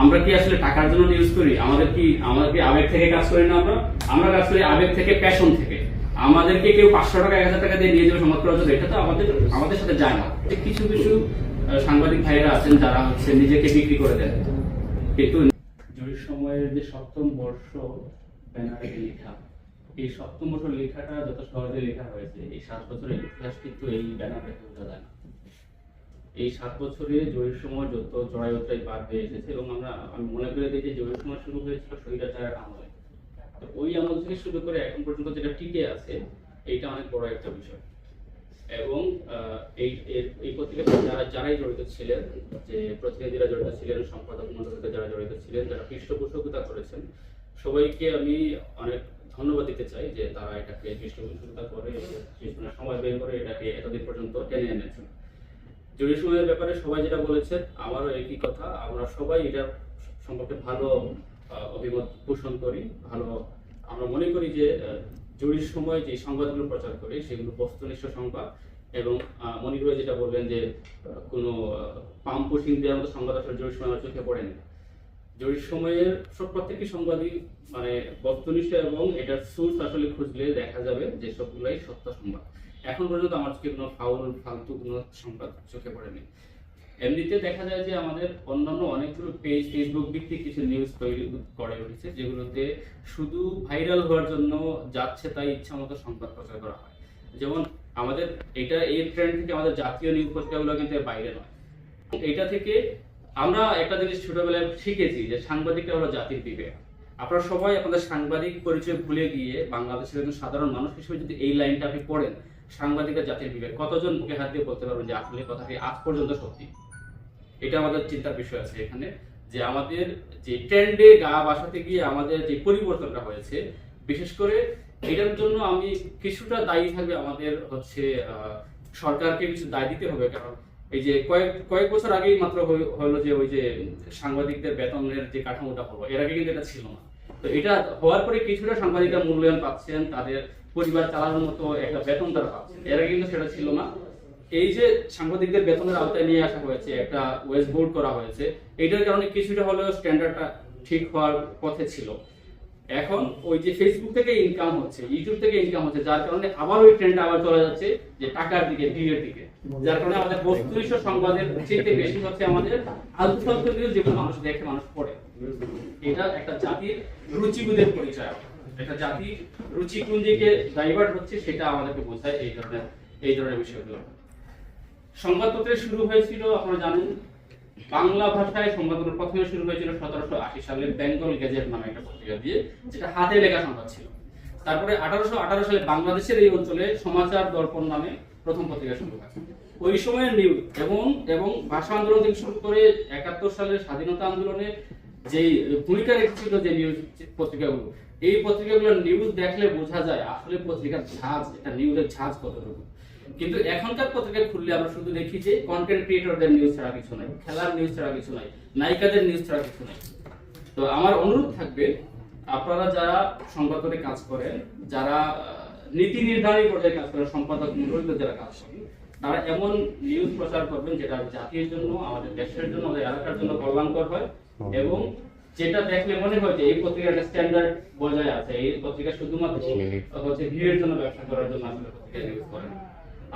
আমরা কি আসলে টাকার জন্য নিউজ করি? আমাদের কি আমাদের কি আবেগ থেকে কাজ করি না আমরা? আমরা কাজ করি আবেগ থেকে প্যাশন থেকে। আমাদেরকে কেউ পাঁচশো টাকা, এক হাজার টাকা দিয়ে নিয়ে যাবে সংবাদ করার জন্য, এটা তো আমাদের আমাদের সাথে যায় না। কিছু কিছু সাংবাদিক ভাইরা আছেন, যারা হচ্ছে নিজেকে বিক্রি করে দেন। কিন্তু জরির সময়ের যে সপ্তম বর্ষ ব্যানারে লেখা, এই সপ্তম বর্ষ লেখাটা যত সহজে লেখা হয়েছে, এই সাত বছরের ইতিহাস কিন্তু এই ব্যানারে বোঝা যায় না। এই সাত বছরে জয়ের সময় যত জড়াইত্রাই পার হয়ে এসেছে এবং আমরা, আমি মনে করে দিই যে জয়ের সময় শুরু হয়েছিল স্বৈরাচারের আমলে। তো ওই আমল থেকে শুরু করে এখন পর্যন্ত যেটা টিকে আছে, এইটা অনেক বড় একটা বিষয়। এবং এই এই পত্রিকাতে যারা, যারাই জড়িত ছিলেন, যে প্রতিনিধিরা জড়িত ছিলেন, সম্পাদক মন্ডলীতে যারা জড়িত ছিলেন, যারা পৃষ্ঠপোষকতা করেছেন, সবাইকে আমি অনেক ধন্যবাদ দিতে চাই যে তারা এটাকে পৃষ্ঠপোষকতা করে সময় বের করে এটাকে এতদিন পর্যন্ত টেনে এনেছেন। সময়ের ব্যাপারে সবাই যেটা বলেছেন, আমারও একই কথা। আমরা সবাই এটা সম্পর্কে ভালো অভিমত পোষণ করি, ভালো। আমরা মনে করি যে জরুরি সময় যে সংবাদগুলো প্রচার করি, সেগুলো বস্তুনিষ্ঠ সংবাদ এবং ভাই যেটা বললেন যে, কোনো পাম্প পুশিং দেওয়ার মতো সংবাদ আসলে জরুরি সময় আমার চোখে পড়েনি। জরুরি সময়ের সব প্রত্যেকটি সংবাদই মানে বস্তুনিষ্ঠ এবং এটার সোর্স আসলে খুঁজলে দেখা যাবে যে সবগুলাই সত্য সংবাদ। এখন পর্যন্ত আমার চোখে কোনো ফাউল ফালতু কোনো সংবাদ চোখে পড়েনি। এমনিতে দেখা যায় যে আমাদের অন্যান্য অনেকগুলো পেজ ফেসবুক ভিত্তিক কিছু নিউজ তৈরি করে উঠেছে, যেগুলোতে শুধু ভাইরাল হওয়ার জন্য যাচ্ছে তাই ইচ্ছা মতো সংবাদ প্রচার করা হয়। যেমন আমাদের, এটা এই ট্রেন্ড থেকে আমাদের জাতীয় নিউজ পত্রিকাগুলো কিন্তু বাইরে নয়। এটা থেকে আমরা একটা জিনিস ছোটবেলায় শিখেছি যে সাংবাদিকরা হলো জাতির বিবেক। আপনারা সবাই আপনাদের সাংবাদিক পরিচয় ভুলে গিয়ে বাংলাদেশের একজন সাধারণ মানুষ হিসেবে যদি এই লাইনটা আপনি পড়েন, সাংবাদিকরা জাতির বিবেক। কতজন বুকে হাত দিয়ে বলতে পারবেন যে আসলে কথাটি আজ পর্যন্ত সত্যি? এটা আমাদের চিন্তার বিষয় আছে এখানে যে আমাদের যে ট্রেন্ডে গা বাসাতে গিয়ে আমাদের যে পরিবর্তনটা হয়েছে, বিশেষ করে এটার জন্য আমি কিছুটা দায়ী থাকবে আমাদের হচ্ছে সরকারকে কিছু দায় দিতে হবে। কারণ এই যে কয়েক কয়েক বছর আগেই মাত্র হলো যে ওই যে সাংবাদিকদের বেতনের যে কাঠামোটা হলো, এর আগে কিন্তু এটা ছিল না। তো এটা হওয়ার পরে কিছুটা সাংবাদিকরা মূল্যায়ন পাচ্ছেন, তাদের পরিবার চালানোর মতো একটা বেতন তারা পাচ্ছেন। এর আগে কিন্তু সেটা ছিল না। এই যে সাংবাদিকদের বেতনের আওতায় নিয়ে আসা হয়েছে, একটা ওয়েস বোর্ড করা হয়েছে, এটার কারণে কিছুটা হলেও স্ট্যান্ডার্ডটা ঠিক হওয়ার পথে ছিল। এখন ওই যে ফেসবুক থেকে ইনকাম হচ্ছে ইউটিউব থেকে ইনকাম হচ্ছে, যার কারণে আবার ওই ট্রেন্ড আবার চলে যাচ্ছে যে টাকার দিকে ভিড়ের দিকে। যার কারণে আমাদের বস্তুনিষ্ঠ সংবাদের চেয়ে বেশি হচ্ছে আমাদের আলতু ফালতু যেগুলো মানুষ দেখে, মানুষ পড়ে। এটা একটা জাতির রুচিবোধের পরিচয়। একটা জাতির রুচি কোন দিকে ডাইভার্ট হচ্ছে, সেটা আমাদেরকে বোঝায় এই ধরনের এই ধরনের বিষয়গুলো। সংবাদপত্রে শুরু হয়েছিল, আপনারা জানেন। বাংলা ভাষায় সংবাদপত্র প্রথমে শুরু হয়েছিল সতেরোশো আশি সালে বেঙ্গল গেজেট নামে একটা পত্রিকা দিয়ে, যেটা হাতে লেখা সংবাদ ছিল। তারপরে আঠারোশো আঠারো সালে বাংলাদেশের এই অঞ্চলে সমাচার দর্পণ নামে প্রথম পত্রিকা শুরু হয়। ওই সময়ের নিউজ এবং এবং ভাষা আন্দোলন থেকে শুরু করে একাত্তর সালের স্বাধীনতা আন্দোলনে যে ভূমিকা রেখেছিল যে নিউজ পত্রিকাগুলো, এই পত্রিকাগুলোর নিউজ দেখলে বোঝা যায় আসলে পত্রিকার ঝাঁজ, এটা নিউজের ঝাঁজ কতটুকু। কিন্তু এখনকার পত্রিকা খুললে আমরা শুধু দেখি যে কন্টেন্ট ক্রিয়েটরদের নিউজ ছাড়া কিছু নাই খেলার নিউজ ছাড়া কিছু নাই নায়িকাদের নিউজ ছাড়া কিছু নাই। তো আমার অনুরোধ থাকবে আপনারা যারা সংবাদপত্রে কাজ করেন যারা নীতি নির্ধারণী পর্যায়ে কাজ করেন সম্পাদক মন্ডলীতে যারা কাজ করেন তারা এমন নিউজ প্রচার করবেন যেটা জাতির জন্য আমাদের দেশের জন্য আমাদের এলাকার জন্য কল্যাণকর হয় এবং যেটা দেখলে মনে হয় যে এই পত্রিকার স্ট্যান্ডার্ড বজায় আছে এই পত্রিকা শুধুমাত্র হচ্ছে ভিড়ের জন্য ব্যবসা করার জন্য আসলে পত্রিকা নিউজ করেন।